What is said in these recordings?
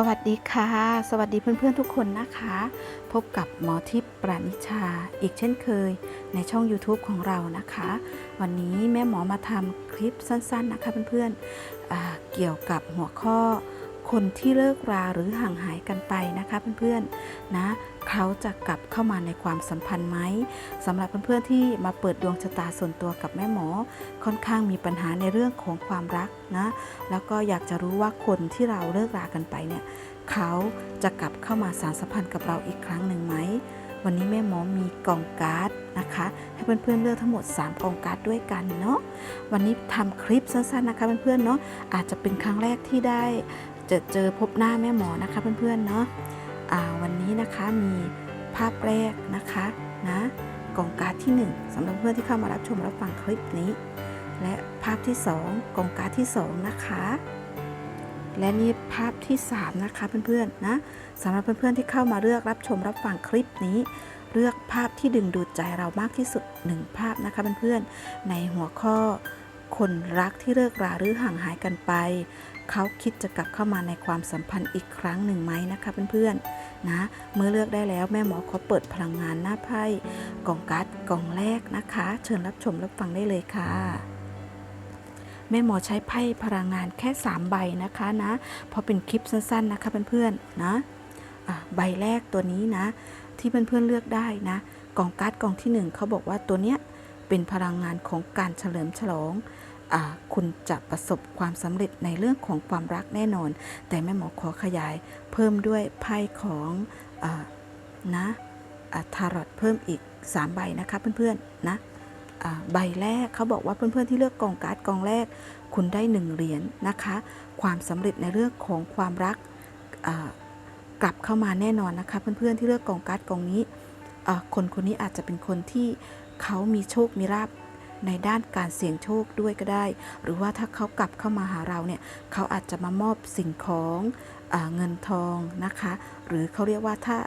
สวัสดีค่ะ สวัสดีเพื่อนๆทุกคนนะคะ พบกับหมอทิพย์ปราณิชา อีกเช่นเคย ในช่อง YouTube ของเรานะคะ วันนี้แม่หมอมาทำคลิปสั้นๆนะคะเพื่อนๆเเกี่ยวกับหัวข้อ คนที่เลิกราหรือห่างหายกันไปนะคะเพื่อนๆนะเขาจะกลับเข้ามาในความสัมพันธ์ไหมสำหรับเพื่อนๆที่มาเปิดดวงชะตาส่วนตัวกับแม่หมอ ค่อนข้างมีปัญหาในเรื่องของความรักนะแล้วก็อยากจะรู้ว่าคนที่เราเลิกรากันไปเนี่ยเขาจะกลับเข้ามาสารสัมพันธ์กับเราอีกครั้งหนึ่งไหมวันนี้แม่หมอมีกล่องการ์ดนะคะ ให้เพื่อนๆเลือกทั้งหมด 3กล่องการ์ดด้วยกันเนาะวันนี้ทำคลิปสั้นๆนะคะเพื่อนๆเนาะอาจจะเป็นครั้งแรกที่ได้ จอเจอพบหน้าแม่หมอนะคะเพื่อนๆเนาะอ่าวันนี้นะคะมีภาพแรกนะคะนะกล่องการ์ดที่ 1สำหรับเพื่อนที่เข้ามารับชมรับฟังคลิปนี้ และภาพที่ 2กล่องการ์ดที่ 2 นะคะ และนี่ภาพที่ 3 นะคะเพื่อนๆนะสำหรับเพื่อนๆที่เข้ามาเลือกรับชมรับฟังคลิปนี้เลือกภาพที่ดึงดูดใจเรามากที่สุด 1 ภาพนะคะเพื่อนๆในหัวข้อ คนรักที่เลิกราหรือห่างหายกันไป เขาคิดจะกลับเข้ามาในความสัมพันธ์อีกครั้งหนึ่งไหมนะคะเพื่อนๆนะเมื่อเลือกได้แล้วแม่หมอขอเปิดพลังงานหน้าไพ่กล่องการ์ดกล่องแรกนะคะ เชิญรับชมรับฟังได้เลยค่ะแม่หมอใช้ไพ่พลังงานแค่ 3 ใบนะคะนะเพราะเป็นคลิปสั้นๆนะคะเพื่อนๆนะใบแรกตัวนี้นะ ที่เพื่อนๆเลือกได้นะกล่องการ์ดกล่องที่ 1เขาบอกว่าตัวเนี้ย เป็นพลังงานของการเฉลิมฉลองอคุณจะประสบความสำเร็จในเรื่องของความรักแน่นอน แต่แม่หมอขอขยายเพิ่มด้วยไพ่ของอนะทารอตเพิ่มอีก 3 ใบนะคะเพื่อนๆนะใบแรกเขาบอกว่าเพื่อนๆที่เลือกกองการ์ดกองแรก คุณได้หนึ่งเหรียญนะคะ ความสำเร็จในเรื่องของความรักกลับเข้ามาแน่นอนนะคะ เพื่อนๆที่เลือกกองการ์ดกองนี้คนคนนี้อาจจะเป็นคนที่ เขามีโชคมีลาบในด้านการเสี่ยงโชคด้วยก็ได้ หรือว่าถ้าเขากลับเข้ามาหาเราเนี่ยเขาอาจจะมามอบสิ่งของอเงินทองนะคะ หรือเขาเรียกว่าถ้า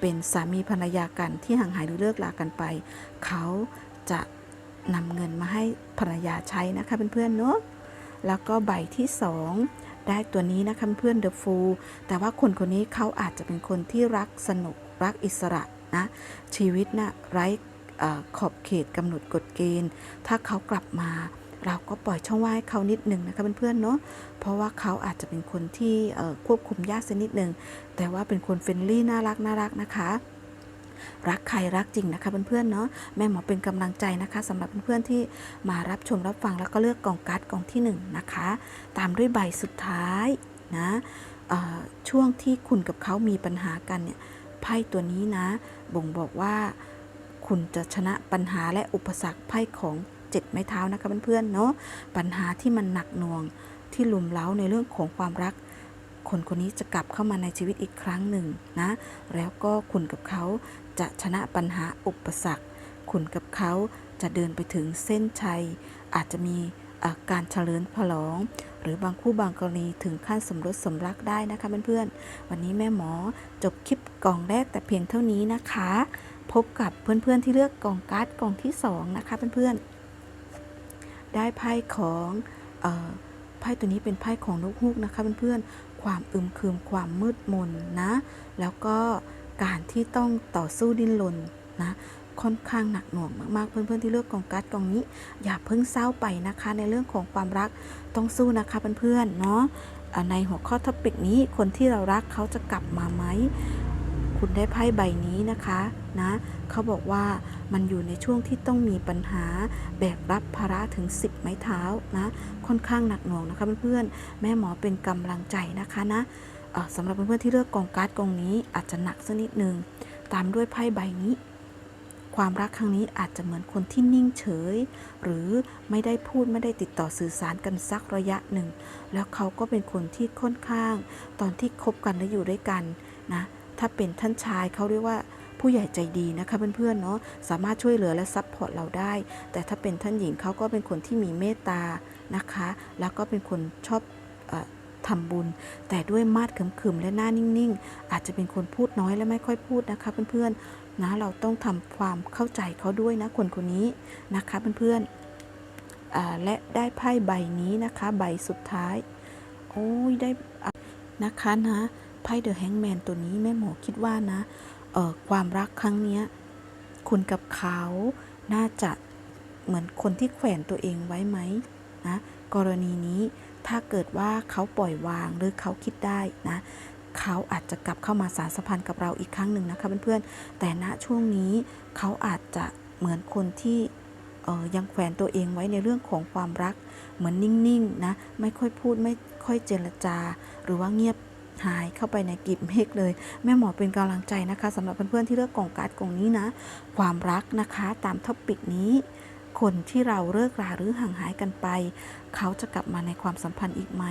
เป็นสามีภรรยากันที่ห่างหายหรือเลิกลากันไป เขาจะนำเงินมาให้ภรรยาใช้นะคะเพื่อนๆเนาะแล้วก็ใบที่ 2 ได้ตัวนี้นะคะเพื่อนเดอะฟูแต่ว่าคนคนนี้เขาอาจจะเป็นคนที่รักสนุกรักอิสระนะชีวิตนะ่ะไร้ ขอบเขตกำหนดกฎเกณฑ์ ถ้าเขากลับมา เราก็ปล่อยช่องว่างเขานิดหนึ่งนะคะเพื่อนๆเนาะเพราะว่าเขาอาจจะเป็นคนที่ควบคุมยากสักนิดหนึ่งแต่ว่าเป็นคนเฟรนลี่น่ารักน่ารักนะคะรักใครรักจริงนะคะเพื่อนๆเนาะแม่หมอเป็นกำลังใจนะคะสำหรับเพื่อนๆที่มารับชมรับฟังแล้วก็เลือกกล่องการ์ดกล่องที่1นงนะคะ ตามด้วยใบสุดท้ายนะช่วงที่คุณกับเขามีปัญหากันเนี่ยไพ่ตัวนี้นะ บ่งบอกว่า คุณจะชนะปัญหาและอุปสรรคไพ่ของเจ็ดไม้เท้านะคะเพื่อนๆเนาะปัญหาที่มันหนักหน่วงที่ลุมเล้าในเรื่องของความรัก คนคนนี้จะกลับเข้ามาในชีวิตอีกครั้งหนึ่งนะ แล้วก็คุณกับเขาจะชนะปัญหาอุปสรรค คุณกับเขาจะเดินไปถึงเส้นชัย อาจจะมีอาการเฉลิมฉลอง หรือบางคู่บางกรณีถึงขั้นสมรสสมรักได้นะคะเพื่อนๆวันนี้แม่หมอจบคลิปกล่องแรกแต่เพียงเท่านี้นะคะ พบกับเพื่อนๆที่เลือกกล่องการ์ดกล่องที่สองนะคะเพื่อนๆ ได้ไพ่ของออไพ่ตัวนี้เป็นไพ่ของนกฮูกนะคะเพื่อนๆ ความอึมครึมความมืดมนนะ แล้วก็การที่ต้องต่อสู้ดิ้นรนนะค่อนข้างหนักหน่วงมากๆ เพื่อนๆที่เลือกกองการ์ดกองนี้ อย่าเพิ่งเศร้าไปนะคะ ในเรื่องของความรักต้องสู้นะคะเพื่อนๆเนาะในหัวข้อท็อปิกนี้คนที่เรารักเขาจะกลับมาไหม คุณได้ไพ่ใบนี้นะคะนะเขาบอกว่ามันอยู่ในช่วงที่ต้องมีปัญหาแบกรับภาระถึง 10 ไม้เท้านะค่อนข้างหนักหน่วงนะคะเพื่อนๆแม่หมอเป็นกำลังใจนะคะนะสำหรับเพื่อนๆที่เลือกกองการ์ดกองนี้อาจจะหนักสักนิดนึงตามด้วยไพ่ใบนี้ ความรักครั้งนี้อาจจะเหมือนคนที่นิ่งเฉย หรือไม่ได้พูดไม่ได้ติดต่อสื่อสารกันสักระยะหนึ่ง แล้วเขาก็เป็นคนที่ค่อนข้าง ตอนที่คบกันและอยู่ด้วยกันนะ ถ้าเป็นท่านชายเขาเรียกว่าผู้ใหญ่ใจดีนะคะเพื่อนๆเนาะสามารถช่วยเหลือและซัพพอร์ตเราได้ แต่ถ้าเป็นท่านหญิงเขาก็เป็นคนที่มีเมตตานะคะ แล้วก็เป็นคนชอบออทำบุญ แต่ด้วยมาดขึมๆและหน้านิ่งๆ อาจจะเป็นคนพูดน้อยและไม่ค่อยพูดนะคะเพื่อนๆนะเราต้องทำความเข้าใจเขาด้วยนะคนคนนี้นะคะเพื่อนๆและได้ไพ่ใบนี้นะคะ ใบสุดท้าย โอ้ยได้ะนะคะนะ ไพ่เดอะแฮงแมนตัวนี้แม่หมอคิดว่านะเออความรักครั้งเนี้ยคุณกับเขาน่าจะเหมือนคนที่แขวนตัวเองไว้ไหมนะกรณีนี้ถ้าเกิดว่าเขาปล่อยวางหรือเขาคิดได้นะเขาอาจจะกลับเข้ามาสารสัมพันธ์กับเราอีกครั้งหนึ่งนะคะเพื่อนๆ แต่ณช่วงนี้เขาอาจจะเหมือนคนที่เออยังแขวนตัวเองไว้ในเรื่องของความรัก เหมือนนิ่งๆนะ ไม่ค่อยพูดไม่ค่อยเจรจา หรือว่าเงียบ หายเข้าไปในกลีบเมฆเลย แม่หมอเป็นกำลังใจนะคะสำหรับเพื่อนๆที่เลือกกล่องการ์ดกล่องนี้นะ ความรักนะคะตามท็อปิกนี้คนที่เราเลิกราหรือห่างหายกันไป เขาจะกลับมาในความสัมพันธ์อีกไหม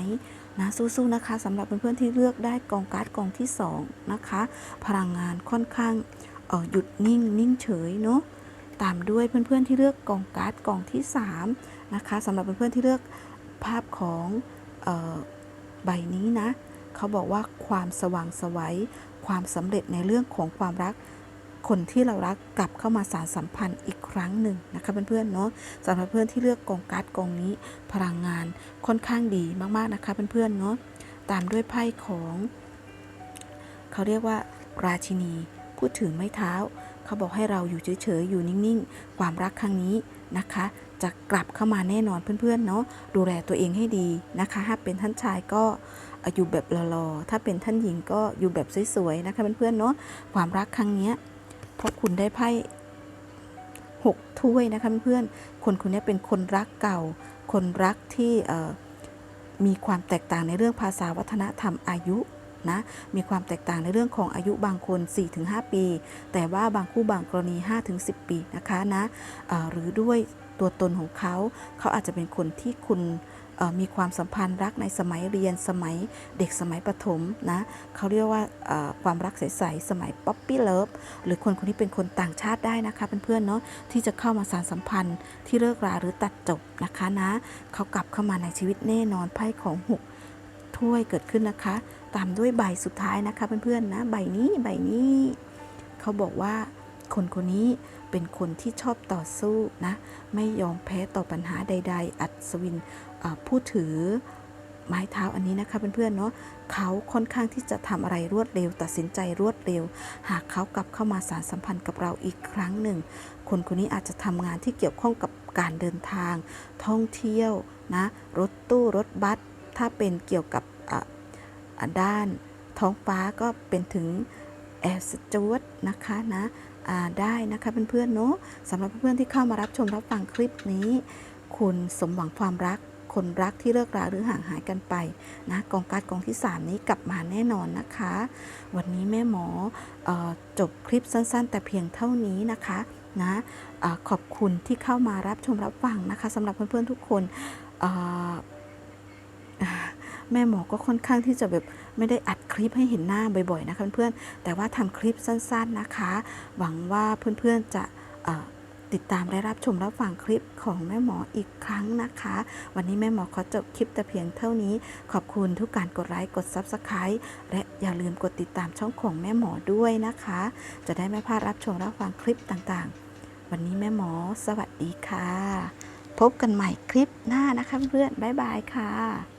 นะสู้ๆนะคะสำหรับเพื่อนๆที่เลือกได้กองการ์ดกองที่สองนะคะพลังงานค่อนข้างออหยุดนิ่งนิ่งเฉยเนาะตามด้วยเพื่อนๆที่เลือกกองการ์ดกองที่สามนะคะสำหรับเพื่อนๆที่เลือกภาพของออใบนี้นะ เขาบอกว่าความสว่างสวัยความสำเร็จในเรื่องของความรัก คนที่เรารักกลับเข้ามาสารสัมพันธ์อีกครั้งหนึ่งนะคะเพื่อนๆเนาะสำหรับเพื่อนที่เลือกกองการ์ดกองนี้พลังงานค่อนข้างดีมากๆนะคะเพื่อนๆเนาะตามด้วยไพ่ของ เขาเรียกว่า ราชินีพูดถือไม้เท้า เขาบอกให้เราอยู่เฉยๆอยู่นิ่งๆ ความรักครั้งนี้นะคะ จะกลับเข้ามาแน่นอนเพื่อนๆเนาะดูแลตัวเองให้ดีนะคะถ้าเป็นท่านชายก็ อยู่แบบรอๆถ้าเป็นท่านหญิงก็อยู่แบบสวยๆนะคะเพื่อนๆเนาะความรักครั้งเนี้ยเพราะคุณได้ไพ่หกถ้วยนะคะเพื่อนๆคนคนนี้เป็นคนรักเก่า คนรักที่มีความแตกต่างในเรื่องภาษาวัฒนธรรมอายุนะ มีความแตกต่างในเรื่องของอายุบางคน 4-5 ปี แต่ว่าบางคู่บางกรณี 5-10 ปีนะคะนะหรือด้วยตัวตนของเขา เขาอาจจะเป็นคนที่คุณ มีความสัมพันธ์รักในสมัยเรียนสมัยเด็กสมัยประถมนะเขาเรียกว่าความรักใสๆสมัยป๊อปปี้เลิฟหรือคนคนนี้เป็นคนต่างชาติได้นะคะเพื่อนๆเนาะที่จะเข้ามาสานสัมพันธ์ที่เลิกราหรือตัดจบนะคะนะเขากลับเข้ามาในชีวิตแน่นอนไพ่ของหกถ้วยเกิดขึ้นนะคะ ตามด้วยใบสุดท้ายนะคะเพื่อนๆนะใบนี้ใบนี้เขาบอกว่า คนคนนี้เป็นคนที่ชอบต่อสู้นะ ไม่ยอมแพ้ต่อปัญหาใด ๆ อัศวินผู้ถือไม้เท้าอันนี้นะคะเพื่อนๆเนาะเขาค่อนข้างที่จะทำอะไรรวดเร็ว ตัดสินใจรวดเร็ว หากเขากลับเข้ามาสารสัมพันธ์กับเราอีกครั้งหนึ่ง คนคนนี้อาจจะทำงานที่เกี่ยวข้องกับการเดินทาง ท่องเที่ยวนะรถตู้รถบัสถ้าเป็นเกี่ยวกับด้านท้องฟ้าก็เป็นถึงแอร์สจวตนะคะนะ ได้นะคะเพื่อนๆเนาะสำหรับเพื่อนๆที่เข้ามารับชมรับฟังคลิปนี้ คุณสมหวังความรัก คนรักที่เลิกราหรือห่างหายกันไปนะกองการกองที่ 3 นี้กลับมาแน่นอนนะคะ วันนี้แม่หมออจบคลิปสั้น ๆ แต่เพียงเท่านี้นะคะนะอขอบคุณที่เข้ามารับชมรับฟังนะคะสำหรับเพื่อนๆทุกคน แม่หมอก็ค่อนข้างที่จะแบบไม่ได้อัดคลิปให้เห็นหน้าบ่อยๆนะคะเพื่อนๆแต่ว่าทำคลิปสั้นๆนะคะ หวังว่าเพื่อนๆจะติดตามและรับชมรับฟังคลิปของแม่หมออีกครั้งนะคะ วันนี้แม่หมอขอจบคลิปแต่เพียงเท่านี้ ขอบคุณทุกการกดไลค์กด Subscribe และอย่าลืมกดติดตามช่องของแม่หมอด้วยนะคะ จะได้ไม่พลาดรับชมรับฟังคลิปต่างๆ วันนี้แม่หมอสวัสดีค่ะ พบกันใหม่คลิปหน้านะคะเพื่อนๆบ๊ายบายค่ะ